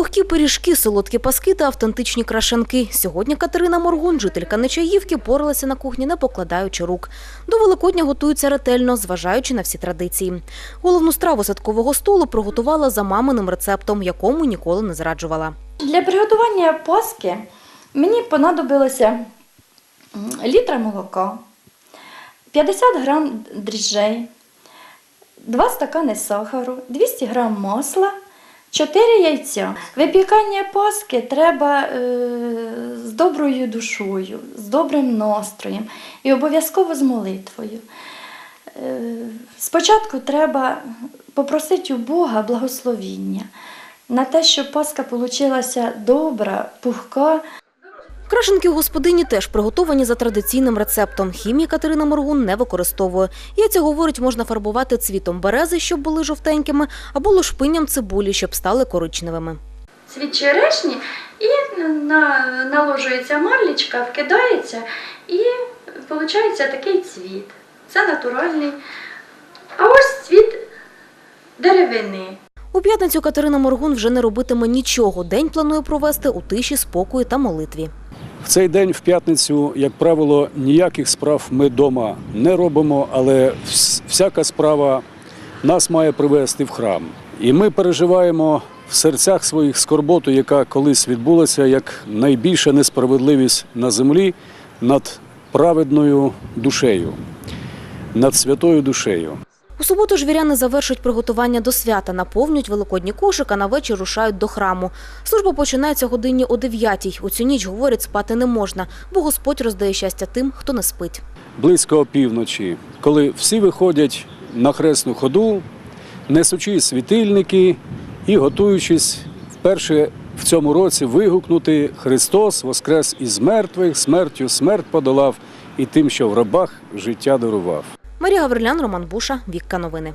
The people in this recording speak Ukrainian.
Пухкі пиріжки, солодкі паски та автентичні крашанки. Сьогодні Катерина Моргун, жителька Нечаївки, поралася на кухні, не покладаючи рук. До Великодня готуються ретельно, зважаючи на всі традиції. Головну страву садкового столу приготувала за маминим рецептом, якому ніколи не зраджувала. Для приготування паски мені понадобилося літра молока, 50 грам дріжджей, 2 стакани сахару, 200 грам масла, 4 яйця. Випікання паски треба е, з доброю душою, з добрим настроєм і обов'язково з молитвою. Е, Спочатку треба попросити у Бога благословіння на те, щоб паска получилася добра, пухка. Крашенки у господині теж приготовані за традиційним рецептом. Хімії Катерина Моргун не використовує. Яйця, говорить, можна фарбувати цвітом берези, щоб були жовтенькими, або лушпинням цибулі, щоб стали коричневими. Цвіт черешні і на, наложується марлічка, вкидається і виходить такий цвіт. Це натуральний. А ось цвіт деревини. У п'ятницю Катерина Моргун вже не робитиме нічого. День планує провести у тиші, спокої та молитві. В цей день, в п'ятницю, як правило, ніяких справ ми вдома не робимо, але всяка справа нас має привести в храм. І ми переживаємо в серцях своїх скорботу, яка колись відбулася, як найбільша несправедливість на землі над праведною душею, над святою душею. У суботу ж віряни завершують приготування до свята, наповнюють великодні кошик, а на вечір рушають до храму. Служба починається годині о 9 У цю ніч, говорять, спати не можна, бо Господь роздає щастя тим, хто не спить. близько опівночі, коли всі виходять на хресну ходу, несучи світильники і готуючись вперше в цьому році вигукнути Христос воскрес із мертвих, смертю смерть подолав і тим, що в рабах життя дарував. Марія Гаврилян, Роман Буша, Вікка Новини.